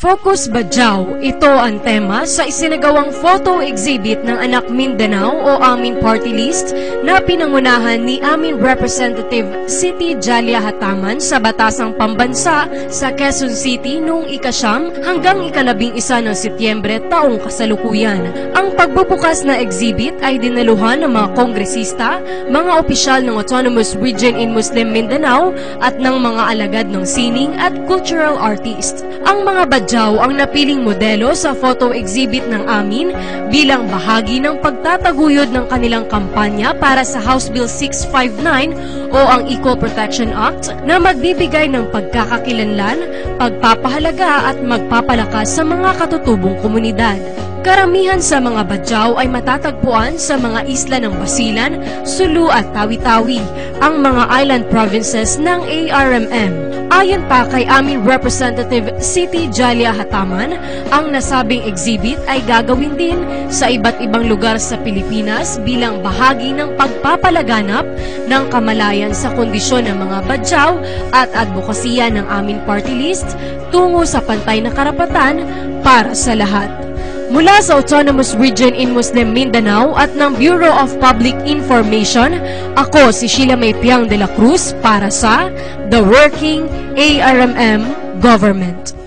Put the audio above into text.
Focus Badyaw, ito ang tema sa isinagawang photo exhibit ng Anak Mindanao o Amin Party List na pinangunahan ni Amin Representative City Jalia Hataman sa Batasang Pambansa sa Quezon City noong ikasyam hanggang ikalabing isa ng Setyembre taong kasalukuyan. Ang pagbubukas na exhibit ay dinaluhan ng mga kongresista, mga opisyal ng Autonomous Region in Muslim Mindanao at ng mga alagad ng sining at cultural artist. Ang mga badyaw ang napiling modelo sa photo exhibit ng amin bilang bahagi ng pagtataguyod ng kanilang kampanya para sa House Bill 659 o ang Equal Protection Act na magbibigay ng pagkakakilanlan, pagpapahalaga at magpapalakas sa mga katutubong komunidad. Karamihan sa mga badyaw ay matatagpuan sa mga isla ng Basilan, Sulu at Tawi-Tawi, ang mga island provinces ng ARMM. Ayon pa kay aming Representative City Jalia Hataman, ang nasabing exhibit ay gagawin din sa iba't ibang lugar sa Pilipinas bilang bahagi ng pagpapalaganap ng kamalayan sa kondisyon ng mga badyaw at advokasya ng aming party list tungo sa pantay na karapatan para sa lahat. Mula sa Autonomous Region in Muslim Mindanao at ng Bureau of Public Information, ako si Sheila May Piang de la Cruz para sa The Working ARMM Government.